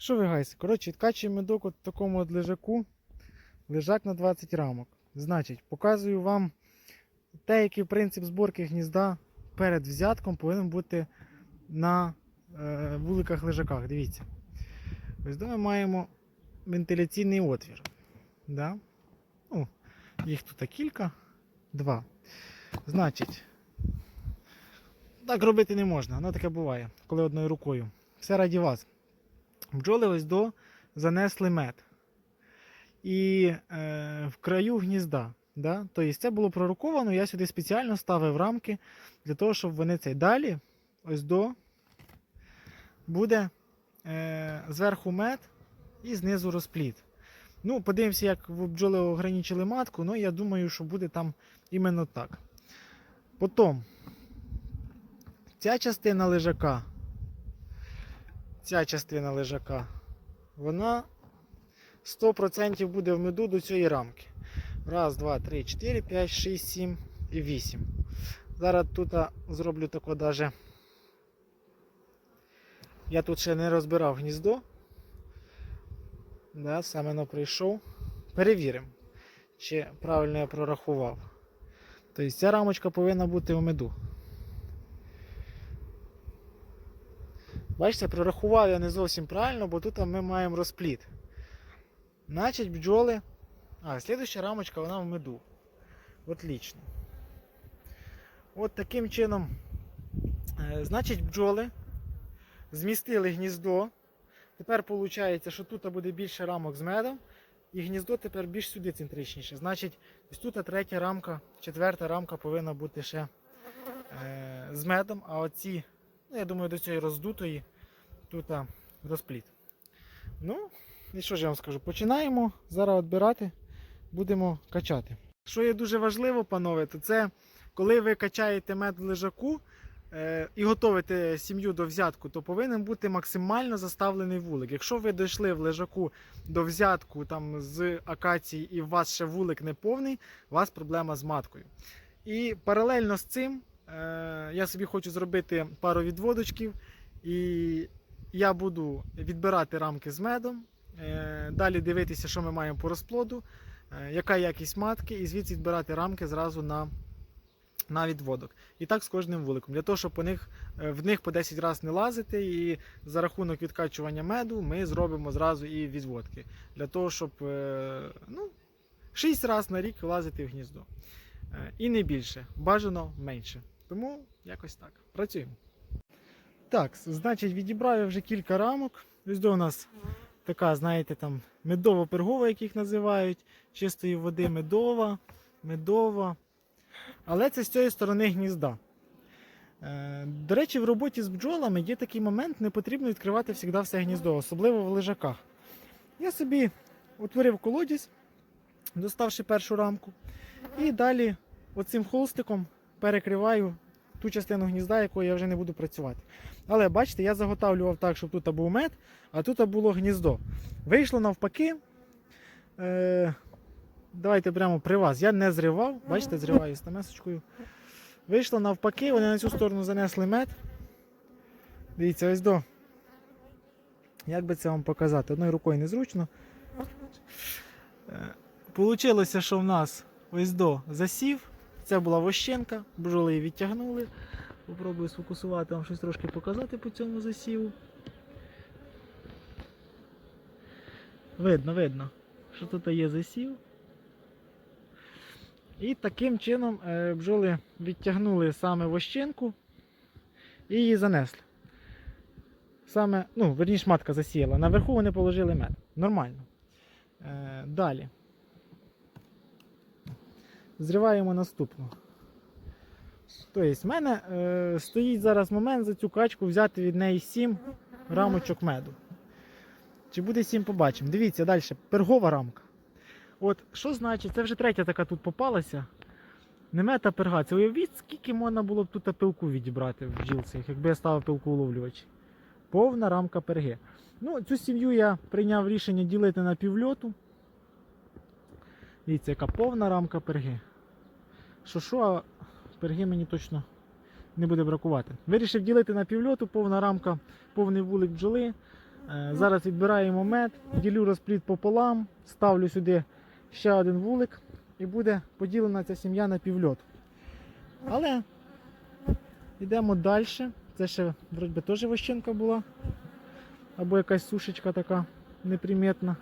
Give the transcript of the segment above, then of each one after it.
Що ви гайси? Коротше, відкачуємо медок от в такому от лежаку. Лежак на 20 рамок. Значить, показую вам те, який принцип зборки гнізда перед взятком повинен бути на е, вуликах лежаках. Дивіться. Ось де ми маємо вентиляційний отвір. Да? Ну, їх тут кілька. Два. Значить, так робити не можна. Воно таке буває, коли одною рукою. Все раді вас. Бджоли ось до занесли мед. І е, в краю гнізда. Да? Тобто це було пророковано, я сюди спеціально ставив рамки для того, щоб вони цей. Далі, ось до буде е, зверху мед і знизу розпліт. Ну, подивимося, як бджоли ограничили матку, ну я думаю, що буде там іменно так. Потім ця частина лежака, ця частина лежака, вона 100% буде в меду до цієї рамки. Раз, два, три, чотири, п'ять, шість, сім і вісім. Зараз тут зроблю тако даже. Я тут ще не розбирав гніздо. Да, саме воно прийшов. Перевіримо, чи правильно я прорахував. Тобто ця рамочка повинна бути в меду. Бачите, прорахував я не зовсім правильно, бо тут ми маємо розпліт. Значить, бджоли. А, слідуща рамочка вона в меду. Отлично. От таким чином. е, Значить, бджоли змістили гніздо. Тепер виходить, що тут буде більше рамок з медом, і гніздо тепер більш сюди центричніше. Значить, ось тут третя рамка, четверта рамка повинна бути ще е, з медом, а оці, ну, я думаю, до цієї роздутої тут розпліт. Ну, і що ж я вам скажу? Починаємо зараз відбирати, будемо качати. Що є дуже важливо, панове, то це коли ви качаєте мед лежаку е, і готуєте сім'ю до взятку, то повинен бути максимально заставлений вулик. Якщо ви дійшли в лежаку до взятку там, з акації і у вас ще вулик не повний, у вас проблема з маткою. І паралельно з цим я собі хочу зробити пару відводочків, і я буду відбирати рамки з медом. Е, Далі дивитися, що ми маємо по розплоду, е, яка якість матки, і звідси відбирати рамки зразу на, на відводок. І так з кожним вуликом. Для того, щоб по них, е, в них по 10 разів не лазити, і за рахунок відкачування меду ми зробимо зразу і відводки. Для того, щоб е, ну, 6 разів на рік лазити в гніздо. Е, І не більше, бажано менше. Тому якось так. Працюємо. Так, значить, відібрав я вже кілька рамок. Ось до у нас така, знаєте, там медово-пергова, як їх називають, чистої води медова, медова. Але це з цієї сторони гнізда. Е, До речі, в роботі з бджолами є такий момент, не потрібно відкривати завжди все гніздо, особливо в лежаках. Я собі утворив колодязь, доставши першу рамку, і далі оцим холстиком перекриваю ту частину гнізда, якою я вже не буду працювати. Але бачите, я заготавлював так, щоб тут був мед, а тут було гніздо. Вийшло навпаки. Е, давайте прямо при вас. Я не зривав, бачите, зриваю з тамесочкою. Вийшло навпаки, вони на цю сторону занесли мед. Дивіться, ось до. Як би це вам показати? Одною рукою незручно. Е, Получилося, що в нас ось до засів. Це була вощенка, бджоли її відтягнули. Попробую сфокусувати вам щось трошки показати по цьому засіву. Видно, видно, що тут є засів. І таким чином е, бджоли відтягнули саме вощенку і її занесли. Саме, ну, верніше матка засіяла. Наверху вони положили мед. Нормально. Е, далі. Зриваємо наступну. Тобто, в мене е, стоїть зараз момент за цю качку взяти від неї 7 рамочок меду. Чи буде 7, побачимо. Дивіться далі, пергова рамка. От, що значить, це вже третя така тут попалася. Не мета перга. Це уявіть, скільки можна було б тут пилку відібрати в бджілцях, якби я ставив пилку уловлювач. Повна рамка перги. Ну, Цю сім'ю я прийняв рішення ділити на півльоту. Дивіться, яка повна рамка перги. Що що, а перги мені точно не буде бракувати. Вирішив ділити на півльоту, повна рамка, повний вулик бджоли. Е, Зараз відбираємо мед, ділю розплід пополам, ставлю сюди ще один вулик і буде поділена ця сім'я на півльот. Але йдемо далі. Це ще вроді теж вощинка була. Або якась сушечка така неприметна.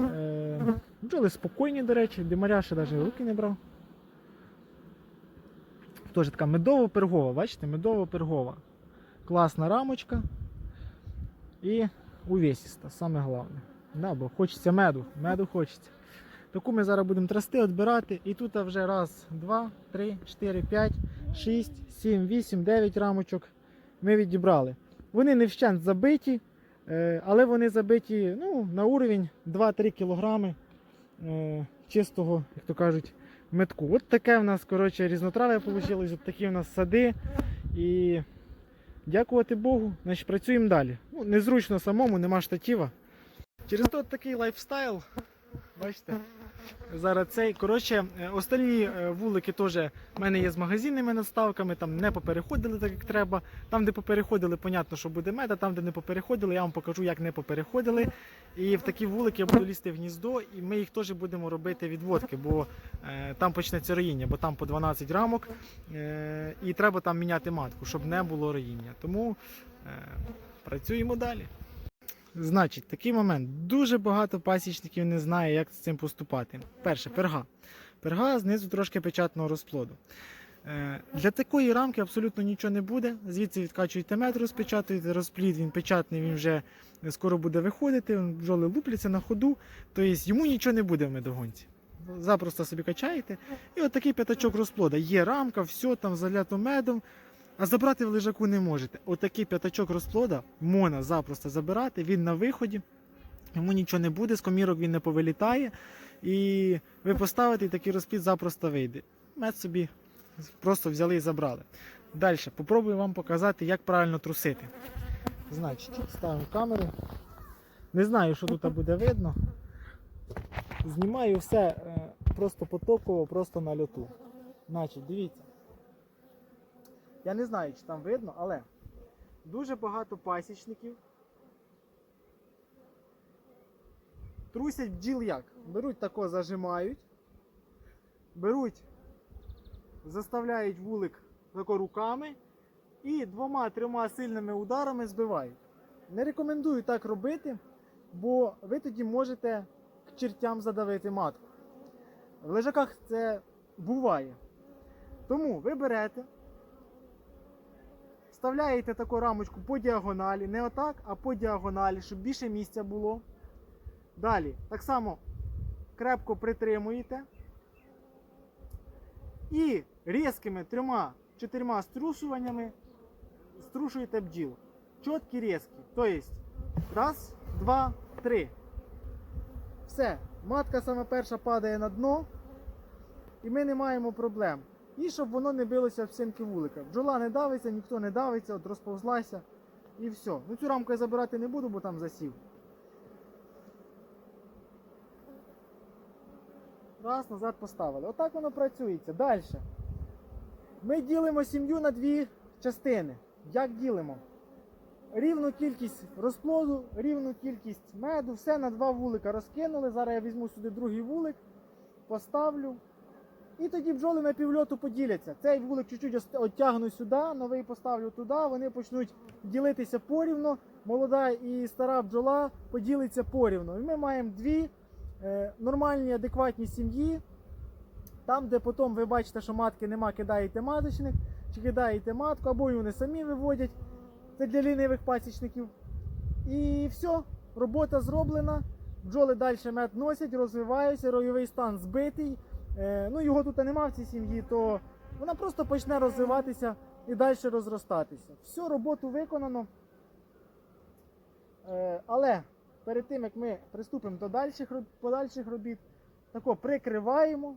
Е, бджоли спокійні, до речі, димаря ще навіть руки не брав. Теж така медово-пергова, бачите, медово-пергова. Класна рамочка і увесіста, саме головне. Да, бо хочеться меду, меду хочеться. Таку ми зараз будемо трасти, відбирати. І тут вже раз, два, три, чотири, п'ять, шість, сім, вісім, дев'ять рамочок ми відібрали. Вони не вщент забиті, е, але вони забиті ну, на уровень 2-3 кілограми е, чистого, як то кажуть, метку. От таке в нас коротше, різнотрави вийшло, от такі в нас сади. І дякувати Богу, значить працюємо далі. Ну, незручно самому, нема штатіва. Через то такий лайфстайл. Бачите? Зараз цей. Коротше, е, остальні е, вулики теж в мене є з магазинними надставками, там не попереходили так, як треба. Там, де попереходили, понятно, що буде мед, а там, де не попереходили, я вам покажу, як не попереходили. І в такі вулики я буду лізти в гніздо, і ми їх теж будемо робити відводки, бо е, там почнеться роїння, бо там по 12 рамок, е, і треба там міняти матку, щоб не було роїння. Тому е, працюємо далі. Значить, такий момент. Дуже багато пасічників не знає, як з цим поступати. Перше, перга. Перга знизу трошки печатного розплоду. Е, Для такої рамки абсолютно нічого не буде. Звідси відкачуєте мед, розпечатуєте, розплід, він печатний, він вже скоро буде виходити, бджоли лупляться на ходу, тобто йому нічого не буде в медогонці. Запросто собі качаєте. І от такий п'ятачок розплода. Є рамка, все там залято медом. А забрати в лежаку не можете. Отакий п'ятачок розплода можна запросто забирати, він на виході, йому нічого не буде, з комірок він не повилітає. І ви поставите і такий розплід запросто вийде. Мед собі просто взяли і забрали. Далі, попробую вам показати, як правильно трусити. Значить, ставимо камеру. Не знаю, що тут буде видно. Знімаю все е, просто потоково, просто на льоту. Значить, дивіться. Я не знаю, чи там видно, але дуже багато пасічників. Трусять бджіл як? Беруть тако, зажимають, беруть, заставляють вулик тако руками і двома-трьома сильними ударами збивають. Не рекомендую так робити, бо ви тоді можете к чертям задавити матку. В лежаках це буває. Тому ви берете. Вставляєте таку рамочку по діагоналі, не отак, а по діагоналі, щоб більше місця було. Далі, так само крепко притримуєте. І різкими трьома-чотирма струшуваннями струшуєте бджіл. Чіткі різкі. Тобто, раз, два, три. Все. Матка саме перша падає на дно, і ми не маємо проблем. І щоб воно не билося в стінки вулика. Бджола не давиться, ніхто не давиться, от розповзлася і все. Ну цю рамку я забирати не буду, бо там засів. Раз, назад поставили. Отак воно працюється. Далі. Ми ділимо сім'ю на дві частини. Як ділимо? Рівну кількість розплоду, рівну кількість меду, все на два вулика розкинули. Зараз я візьму сюди другий вулик, поставлю. І тоді бджоли на півльоту поділяться. Цей вулик чуть-чуть оттягну сюди, новий поставлю туди, вони почнуть ділитися порівно. Молода і стара бджола поділиться порівно. І ми маємо дві е, нормальні, адекватні сім'ї. Там, де потім ви бачите, що матки нема, кидаєте маточник, чи кидаєте матку, або й вони самі виводять. Це для лінивих пасічників. І все, робота зроблена. Бджоли далі мед носять, розвиваються, ройовий стан збитий. Е, ну його тут нема в цій сім'ї, то вона просто почне розвиватися і далі розростатися. Всю роботу виконано. Е, але перед тим як ми приступимо до дальших, подальших робіт, тако прикриваємо.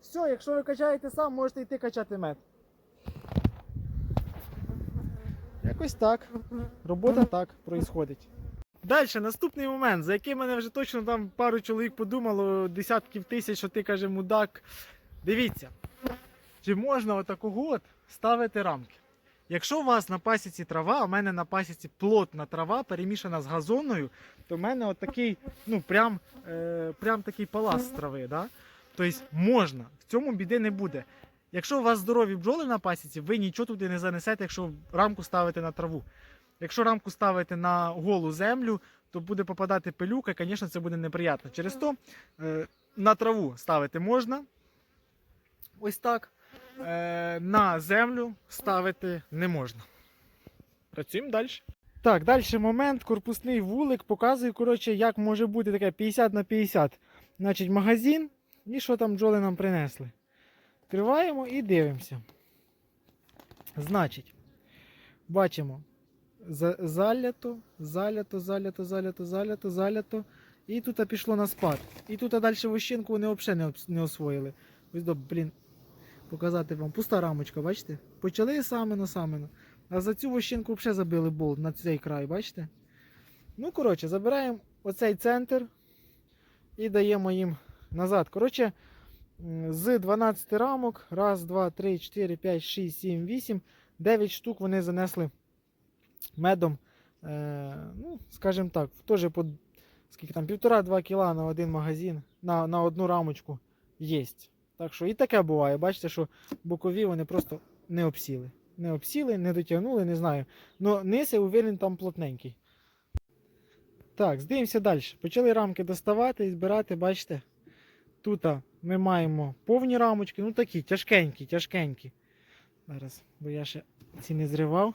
Все, якщо ви качаєте сам, можете йти качати мед. Якось так. Робота так проїсходить. Далі, наступний момент, за який мене вже точно там пару чоловік подумало, десятків тисяч, що ти каже, мудак. Дивіться. чи можна отакого от ставити рамки. Якщо у вас на пасіці трава, а в мене на пасіці плотна трава, перемішана з газоною, то в мене отакий, ну прям, е, прям такий палас з трави. Да? Тобто можна, в цьому біди не буде. Якщо у вас здорові бджоли на пасіці, ви нічого туди не занесете, якщо рамку ставите на траву. Якщо рамку ставите на голу землю, то буде попадати пилюка, і, звісно, це буде неприємно. Через то е, на траву ставити можна. Ось так. Е, на землю ставити не можна. Працюємо далі. Так, далі момент, корпусний вулик. Показую, коротше, як може бути таке 50 на 50. Значить, магазин. І що там бджоли нам принесли. Відкриваємо і дивимося. Значить, бачимо. Залято, залято, залято, залято, залято, залято. І тут пішло на спад. І тут далі вощинку вони взагалі не, освоїли. Ось до, блін, показати вам. Пуста рамочка, бачите? Почали самено самено. А за цю вощинку взагалі забили болт на цей край, бачите? Ну, коротше, забираємо оцей центр і даємо їм назад. Коротше, з 12 рамок, раз, два, три, 4, 5, 6, 7, 8, 9 штук вони занесли медом. Е, ну, скажімо так, теж по скільки там, півтора-два кіла на один магазин, на, на одну рамочку є. Так що і таке буває. Бачите, що бокові вони просто не обсіли. Не обсіли, не дотягнули, не знаю. Ну, низ, я уверен, там плотненький. Так, здивимося далі. Почали рамки доставати і збирати, бачите. Тут ми маємо повні рамочки, ну такі, тяжкенькі, тяжкенькі. Зараз, бо я ще ці не зривав.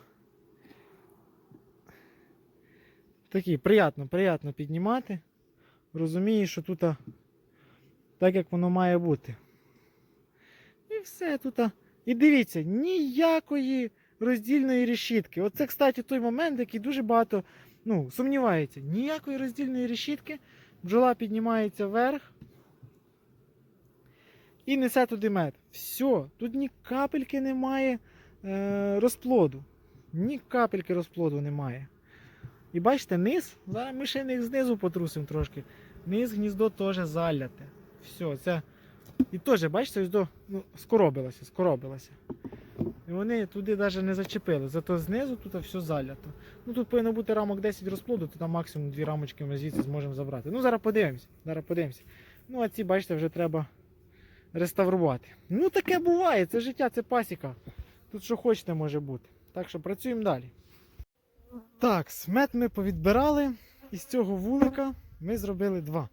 Такі, приємно, приємно піднімати. Розумію, що тут так, як воно має бути. І все тут. І дивіться, ніякої роздільної решітки. Оце, кстати, той момент, який дуже багато ну, сумнівається. Ніякої роздільної решітки. Бджола піднімається вверх і несе туди мед. Все, тут ні капельки немає е, розплоду. Ні капельки розплоду немає. І бачите, низ, зараз ми ще них знизу потрусимо трошки. Низ гніздо теж заляте. Все, це. І теж, бачите, ось ну, скоробилося, скоробилося. І вони туди навіть не зачепили. Зато знизу тут все залято. Ну тут повинно бути рамок 10 розплоду, то там максимум дві рамочки ми звідси зможемо забрати. Ну зараз подивимося. Зараз подивимося. Ну, а ці, бачите, вже треба реставрувати. Ну таке буває, це життя, це пасіка. Тут що хочете може бути. Так що працюємо далі. Так, смет ми повідбирали. І з цього вулика ми зробили два.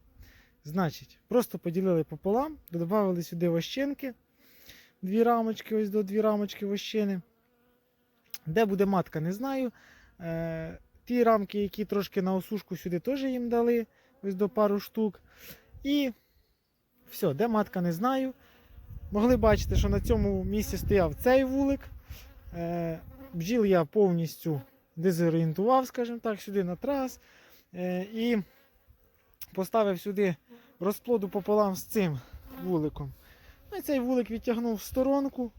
Значить, просто поділили пополам, додавали сюди вощинки. Дві рамочки, ось до дві рамочки вощини. Де буде матка, не знаю. Е, ті рамки, які трошки на осушку сюди теж їм дали, ось до пару штук. І все, де матка, не знаю. Могли бачити, що на цьому місці стояв цей вулик. Е, бджіл я повністю дезорієнтував, скажімо так, сюди на трас. Е, і поставив сюди розплоду пополам з цим вуликом. Ну і цей вулик відтягнув в сторонку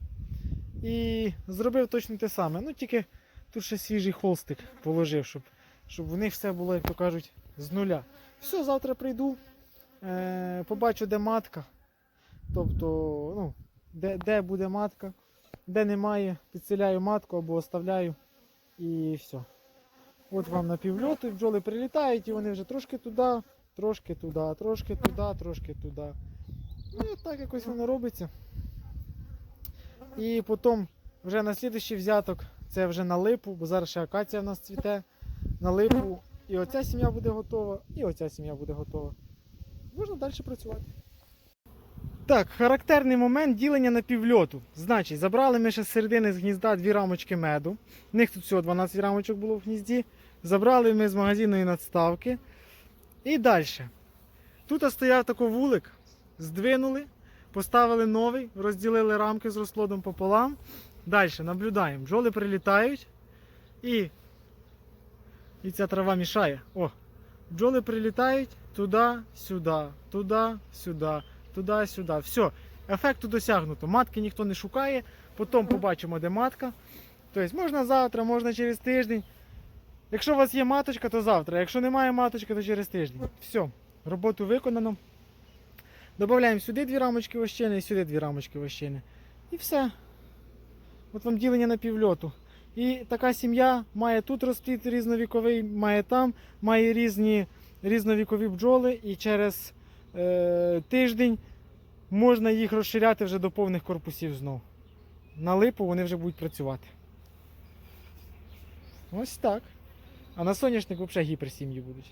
і зробив точно те саме. Ну тільки тут ще свіжий холстик положив, щоб, щоб в них все було, як то кажуть, з нуля. Все, завтра прийду, е, побачу, де матка. Тобто, ну, де, де буде матка, де немає, підселяю матку або оставляю і все. От вам на півльоту, бджоли прилітають, і вони вже трошки туди, трошки туди, трошки туди, трошки туди. Ну так якось воно робиться. І потім вже на слідуючий взяток це вже на липу, бо зараз ще акація в нас цвіте. На липу і оця сім'я буде готова, і оця сім'я буде готова. Можна далі працювати. Так, характерний момент ділення на півльоту. Значить, забрали ми ще з середини з гнізда дві рамочки меду. В них тут всього 12 рамочок було в гнізді. Забрали ми з магазинної надставки. І далі. Тут стояв такий вулик, здвинули, поставили новий, розділили рамки з розплодом пополам. Далі наблюдаємо. Бджоли прилітають і, і ця трава мішає. О, бджоли прилітають туди, сюди, туди, сюди, туди, сюди. Все, ефекту досягнуто. Матки ніхто не шукає, потім побачимо, де матка. Тобто можна завтра, можна через тиждень. Якщо у вас є маточка, то завтра. Якщо немає маточки, то через тиждень. Все, роботу виконано. Додаємо сюди дві рамочки вощини і сюди дві рамочки вощини. І все. От вам ділення на півльоту. І така сім'я має тут розплід різновіковий, має там, має різні різновікові бджоли, і через е, тиждень можна їх розширяти вже до повних корпусів знов. На липу вони вже будуть працювати. Ось так. А на соняшник взагалі гіперсім'ї будуть.